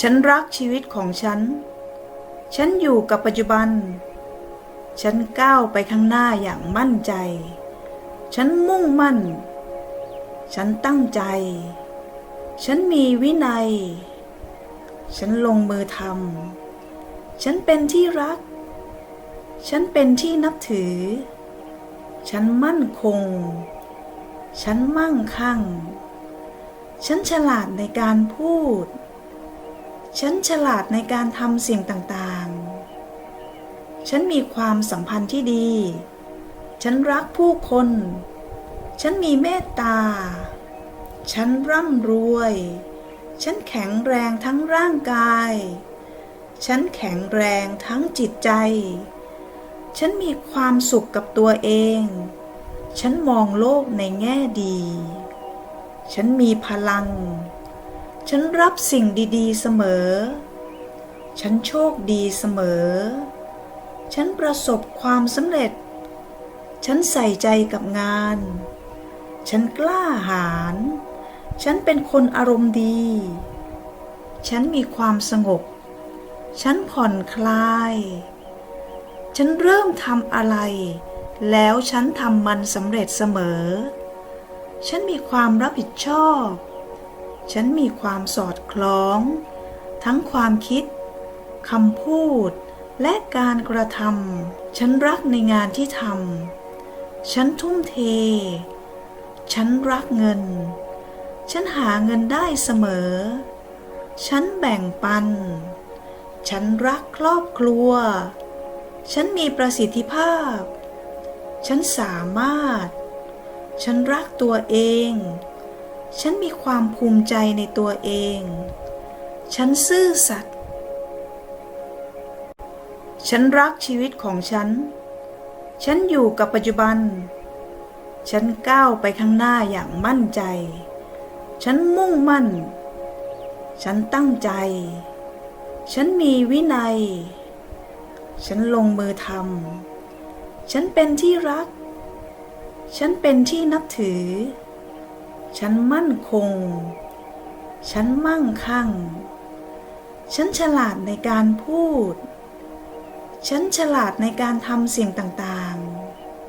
ฉันรักชีวิตของฉัน ฉันอยู่กับปัจจุบัน ฉันก้าวไปข้างหน้าอย่างมั่นใจ ฉันมุ่งมั่น ฉันตั้งใจ ฉันมีวินัย ฉันลงมือทำ ฉันเป็นที่รัก ฉันเป็นที่นับถือ ฉันมั่นคง ฉันมั่งคั่ง ฉันฉลาดในการพูด ฉันฉลาดในการทำสิ่งต่างๆ ฉันมีความสัมพันธ์ที่ดี ฉันรักผู้คน ฉันมีเมตตา ฉันร่ำรวย ฉันแข็งแรงทั้งร่างกาย ฉันแข็งแรงทั้งจิตใจ ฉันมีความสุขกับตัวเอง ฉันมองโลกในแง่ดี ฉันมีพลัง ฉัน ฉันรับสิ่งดีๆเสมอ ฉันโชคดีเสมอ ฉันประสบความสำเร็จ ฉันใส่ใจกับงาน ฉันกล้าหาญ ฉันเป็นคนอารมณ์ดี ฉันมีความสงบ ฉันผ่อนคลาย ฉันเริ่มทำอะไร แล้วฉันทำมันสำเร็จเสมอ ฉันมีความรับผิดชอบ ฉันมีความสอดคล้อง ทั้งความคิดคำพูด และการกระทำฉันรักในงานที่ทำฉันทุ่มเท ฉันรักเงิน ฉันหาเงินได้เสมอ ฉันแบ่งปัน ฉันรักครอบครัว ฉันมีประสิทธิภาพ ฉันสามารถ ฉันรักตัวเอง ฉันมีความภูมิใจในตัวเอง ฉันซื่อสัตย์ ฉันรักชีวิตของฉัน ฉันอยู่กับปัจจุบัน ฉันก้าวไปข้างหน้าอย่างมั่นใจ ฉันมุ่งมั่น ฉันตั้งใจ ฉันมีวินัย ฉันลงมือทำ ฉันเป็นที่รัก ฉันเป็นที่นับถือ ฉันมั่นคง ฉันมั่งคั่ง ฉันฉลาดในการพูด ฉันฉลาดในการทำสิ่งต่าง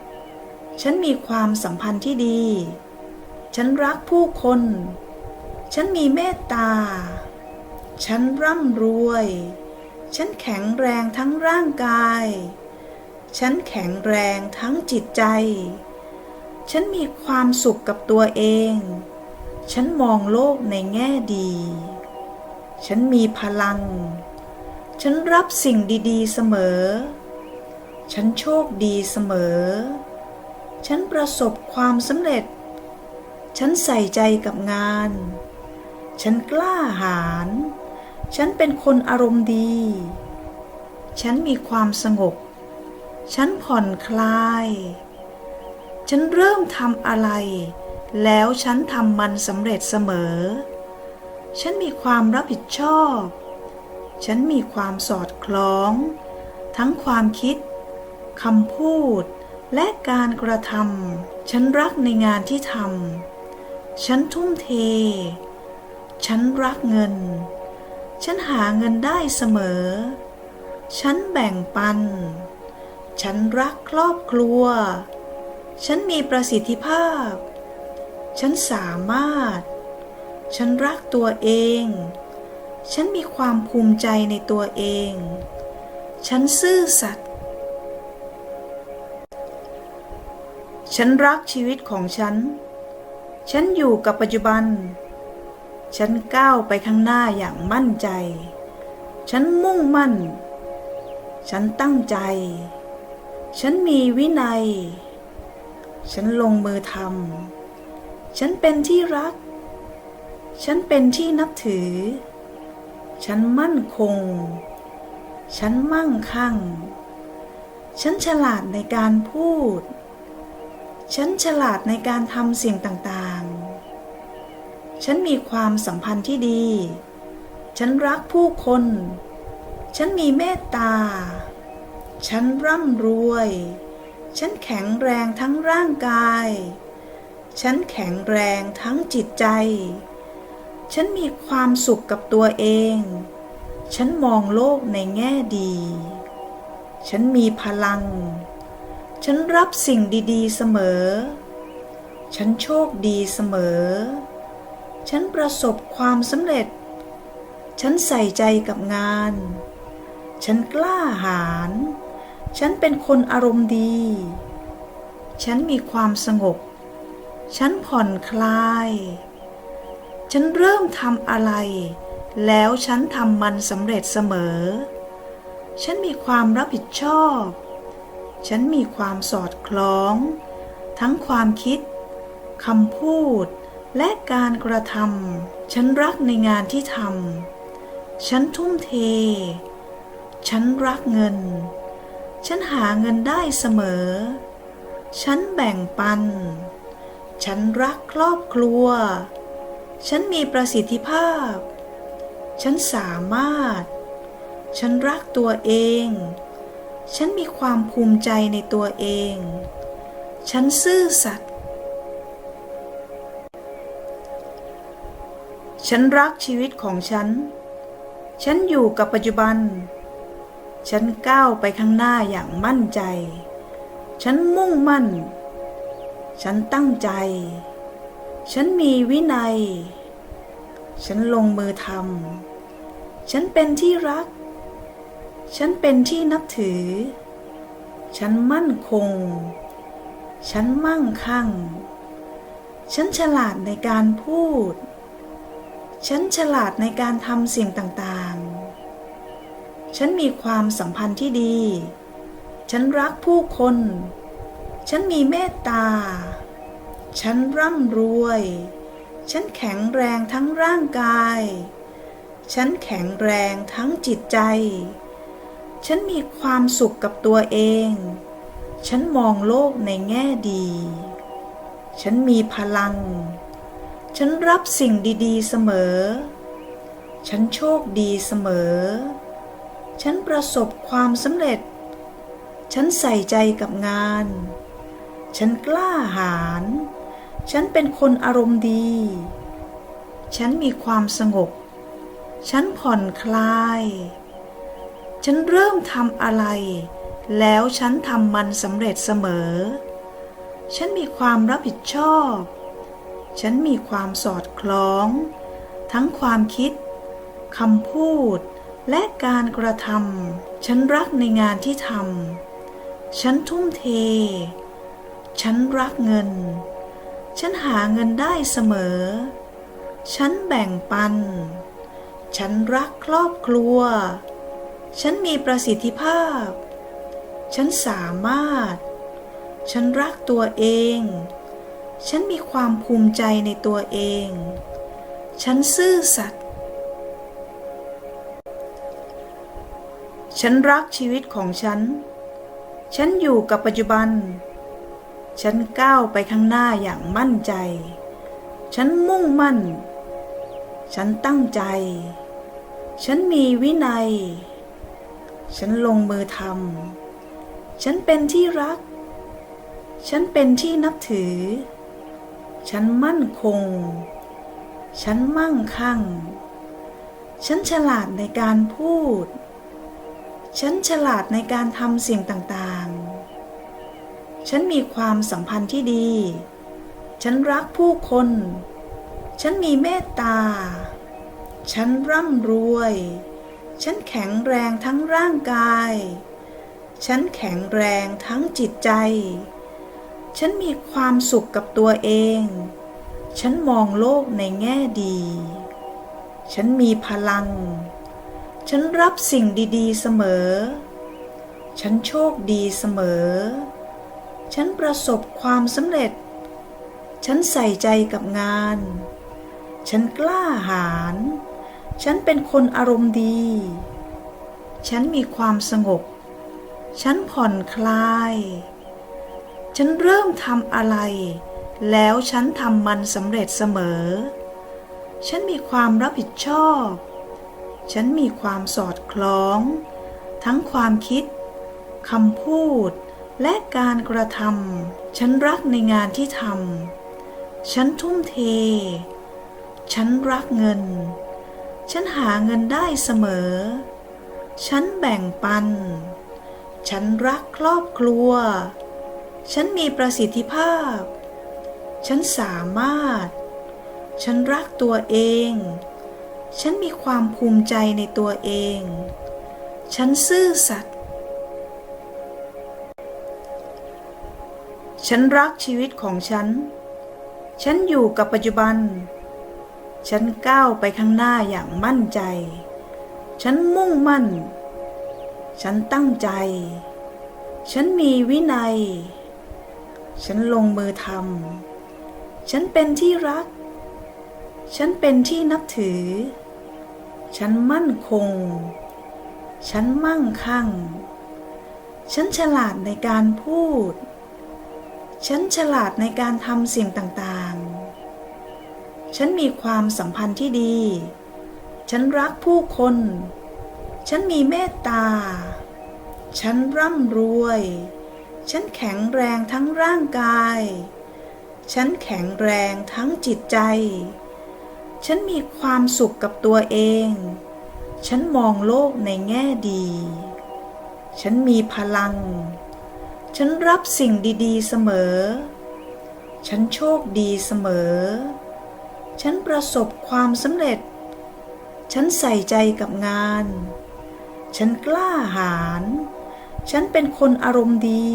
ๆ ฉันมีความสัมพันธ์ที่ดี ฉันรักผู้คน ฉันมีเมตตา ฉันร่ำรวย ฉันแข็งแรงทั้งร่างกาย ฉันแข็งแรงทั้งจิตใจ ฉันมีความสุขกับตัวเอง ฉันมองโลกในแง่ดี ฉันมีพลัง ฉันรับสิ่งดีๆเสมอ ฉันโชคดีเสมอ ฉันประสบความสำเร็จ ฉันใส่ใจกับงาน ฉันกล้าหาญ ฉันเป็นคนอารมณ์ดี ฉันมีความสงบ ฉันผ่อนคลาย ฉันเริ่มทำอะไร แล้วฉันทำมันสำเร็จเสมอ ฉันมีความรับผิดชอบ ฉันมีความสอดคล้อง ทั้งความคิดคำพูด และการกระทำฉันรักในงานที่ทำฉันทุ่มเท ฉันรักเงิน ฉันหาเงินได้เสมอ ฉันแบ่งปัน ฉันรักครอบครัว ฉันมีประสิทธิภาพ ฉันสามารถ ฉันรักตัวเอง ฉันมีความภูมิใจในตัวเอง ฉันซื่อสัตย์ ฉันรักชีวิตของฉัน ฉันอยู่กับปัจจุบัน ฉันก้าวไปข้างหน้าอย่างมั่นใจ ฉันมุ่งมั่น ฉันตั้งใจ ฉันมีวินัย ฉันลงมือทำ ฉันเป็นที่รัก ฉันเป็นที่นับถือ ฉันมั่นคง ฉันมั่งคั่ง ฉันฉลาดในการพูด ฉันฉลาดในการทำสิ่งต่างๆ ฉันมีความสัมพันธ์ที่ดี ฉันรักผู้คน ฉันมีเมตตา ฉันร่ำรวย ฉันแข็งแรงทั้งร่างกาย ฉันแข็งแรงทั้งจิตใจ ฉันมีความสุขกับตัวเอง ฉันมองโลกในแง่ดี ฉันมีพลัง ฉันรับสิ่งดีๆเสมอ ฉันโชคดีเสมอ ฉันประสบความสำเร็จ ฉันใส่ใจกับงาน ฉันกล้าหาญ ฉันเป็นคนอารมณ์ดี ฉันมีความสงบ ฉันผ่อนคลาย ฉันเริ่มทำอะไร แล้วฉันทำมันสำเร็จเสมอ ฉันมีความรับผิดชอบ ฉันมีความสอดคล้อง ทั้งความคิดคำพูด และการกระทำฉันรักในงานที่ทำฉันทุ่มเท ฉันรักเงิน ฉันหาเงินได้เสมอ ฉันแบ่งปัน ฉันรักครอบครัว ฉันมีประสิทธิภาพ ฉันสามารถ ฉันรักตัวเอง ฉันมีความภูมิใจในตัวเอง ฉันซื่อสัตย์ ฉันรักชีวิตของฉัน ฉันอยู่กับปัจจุบัน ฉันก้าวไปข้างหน้าอย่างมั่นใจ ฉันมุ่งมั่น ฉันตั้งใจ ฉันมีวินัย ฉันลงมือทำ ฉันเป็นที่รัก ฉันเป็นที่นับถือ ฉันมั่นคง ฉันมั่งคั่ง ฉันฉลาดในการพูด ฉันฉลาดในการทำสิ่งต่าง ฉันมีความสัมพันธ์ที่ดี ฉันรักผู้คน ฉันมีเมตตา ฉันร่ำรวย ฉันแข็งแรงทั้งร่างกาย ฉันแข็งแรงทั้งจิตใจ ฉันมีความสุขกับตัวเอง ฉันมองโลกในแง่ดี ฉันมีพลัง ฉันรับสิ่งดี ๆ เสมอ ฉันโชคดีเสมอ ฉันประสบความสำเร็จ ฉันใส่ใจกับงาน ฉันกล้าหาญ ฉันเป็นคนอารมณ์ดี ฉันมีความสงบ ฉันผ่อนคลาย ฉันเริ่มทำอะไร แล้วฉันทำมันสำเร็จเสมอ ฉันมีความรับผิดชอบ ฉันมีความสอดคล้อง ทั้งความคิดคำพูด และการกระทำฉันรักในงานที่ทำฉันทุ่มเท ฉันรักเงิน ฉันหาเงินได้เสมอ ฉันแบ่งปัน ฉันรักครอบครัว ฉันมีประสิทธิภาพ ฉันสามารถ ฉันรักตัวเอง ฉันมีความภูมิใจในตัวเอง ฉันซื่อสัตย์ ฉันรักชีวิตของฉัน ฉันอยู่กับปัจจุบัน ฉันก้าวไปข้างหน้าอย่างมั่นใจ ฉันมุ่งมั่น ฉันตั้งใจ ฉันมีวินัย ฉันลงมือทำ ฉันเป็นที่รัก ฉันเป็นที่นับถือ ฉันมั่นคง ฉันมั่งคั่ง ฉันฉลาดในการพูด ฉันฉลาดในการทำสิ่งต่างๆ ฉันมีความสัมพันธ์ที่ดี ฉันรักผู้คน ฉันมีเมตตา ฉันร่ำรวย ฉันแข็งแรงทั้งร่างกาย ฉันแข็งแรงทั้งจิตใจ ฉันมีความสุขกับตัวเอง ฉันมองโลกในแง่ดี ฉันมีพลัง ฉันรับสิ่งดีๆเสมอ ฉันโชคดีเสมอ ฉันประสบความสำเร็จ ฉันใส่ใจกับงาน ฉันกล้าหาญ ฉันเป็นคนอารมณ์ดี ฉันมีความสงบ ฉันผ่อนคลาย ฉันเริ่มทำอะไร แล้วฉันทำมันสำเร็จเสมอ ฉันมีความรับผิดชอบ ฉันมีความสอดคล้อง ทั้งความคิดคำพูด และการกระทำฉันรักในงานที่ทำฉันทุ่มเท ฉันรักเงิน ฉันหาเงินได้เสมอ ฉันแบ่งปัน ฉันรักครอบครัว ฉันมีประสิทธิภาพ ฉันสามารถ ฉันรักตัวเอง ฉันมีความภูมิใจในตัวเอง ฉันซื่อสัตย์ ฉันรักชีวิตของฉัน ฉันอยู่กับปัจจุบัน ฉันก้าวไปข้างหน้าอย่างมั่นใจ ฉันมุ่งมั่น ฉันตั้งใจ ฉันมีวินัย ฉันลงมือทำ ฉันเป็นที่รัก ฉันเป็นที่นับถือ ฉันมั่นคง ฉันมั่งคั่ง ฉันฉลาดในการพูด ฉันฉลาดในการทำสิ่งต่างๆ ฉันมีความสัมพันธ์ที่ดี ฉันรักผู้คน ฉันมีเมตตา ฉันร่ำรวย ฉันแข็งแรงทั้งร่างกาย ฉันแข็งแรงทั้งจิตใจ ฉันมีความสุขกับตัวเอง ฉันมองโลกในแง่ดี ฉันมีพลัง ฉันรับสิ่งดีๆเสมอ ฉันโชคดีเสมอ ฉันประสบความสำเร็จ ฉันใส่ใจกับงาน ฉันกล้าหาญ ฉันเป็นคนอารมณ์ดี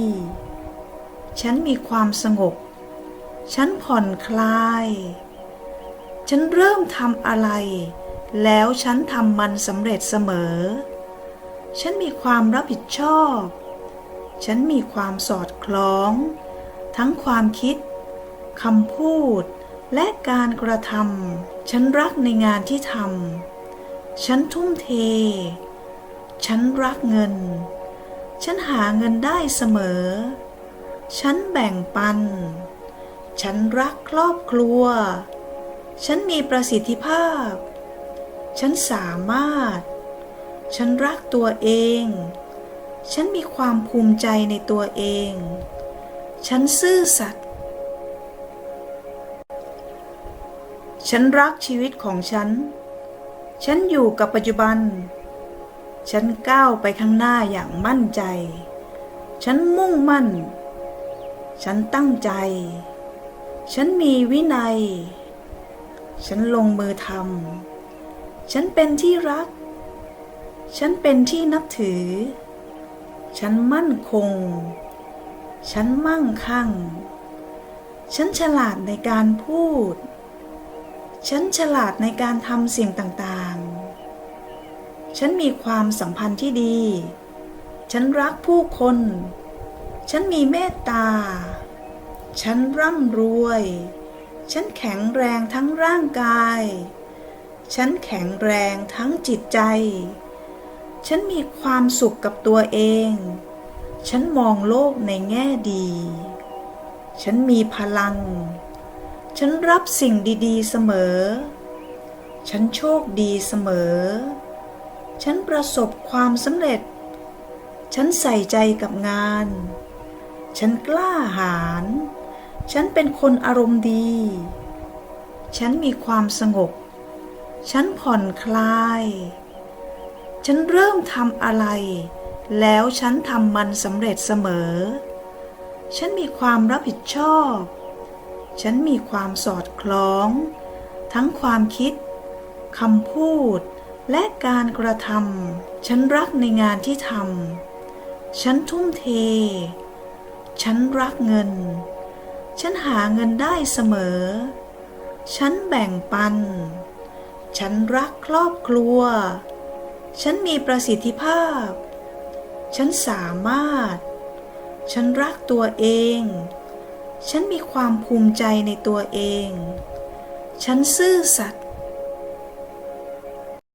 ฉันมีความสงบ ฉันผ่อนคลาย ฉันเริ่มทำอะไร แล้วฉันทำมันสำเร็จเสมอ ฉันมีความรับผิดชอบ ฉันมีความสอดคล้อง ทั้งความคิดคำพูด และการกระทำฉันรักในงานที่ทำฉันทุ่มเท ฉันรักเงิน ฉันหาเงินได้เสมอ ฉันแบ่งปัน ฉันรักครอบครัว ฉันมีประสิทธิภาพ ฉันสามารถ ฉันรักตัวเอง ฉันมีความภูมิใจในตัวเอง ฉันซื่อสัตย์ ฉันรักชีวิตของฉัน ฉันอยู่กับปัจจุบัน ฉันก้าวไปข้างหน้าอย่างมั่นใจ ฉันมุ่งมั่น ฉันตั้งใจ ฉันมีวินัย ฉันลงมือทำ ฉันเป็นที่รัก ฉันเป็นที่นับถือ ฉันมั่นคง ฉันมั่งคั่ง ฉันฉลาดในการพูด ฉันฉลาดในการทำสิ่งต่างๆ ฉันมีความสัมพันธ์ที่ดี ฉันรักผู้คน ฉันมีเมตตา ฉันร่ำรวย ฉันแข็งแรงทั้งร่างกาย ฉันแข็งแรงทั้งจิตใจ ฉันมีความสุขกับตัวเอง ฉันมองโลกในแง่ดี ฉันมีพลัง ฉันรับสิ่งดีๆเสมอ ฉันโชคดีเสมอ ฉันประสบความสำเร็จ ฉันใส่ใจกับงาน ฉันกล้าหาญ ฉันเป็นคนอารมณ์ดี ฉันมีความสงบ ฉันผ่อนคลาย ฉันเริ่มทำอะไร แล้วฉันทำมันสำเร็จเสมอ ฉันมีความรับผิดชอบ ฉันมีความสอดคล้อง ทั้งความคิดคำพูด และการกระทำฉันรักในงานที่ทำฉันทุ่มเท ฉันรักเงิน ฉันหาเงินได้เสมอ ฉันแบ่งปัน ฉันรักครอบครัว ฉันมีประสิทธิภาพ ฉันสามารถ ฉันรักตัวเอง ฉันมีความภูมิใจในตัวเอง ฉันซื่อสัตย์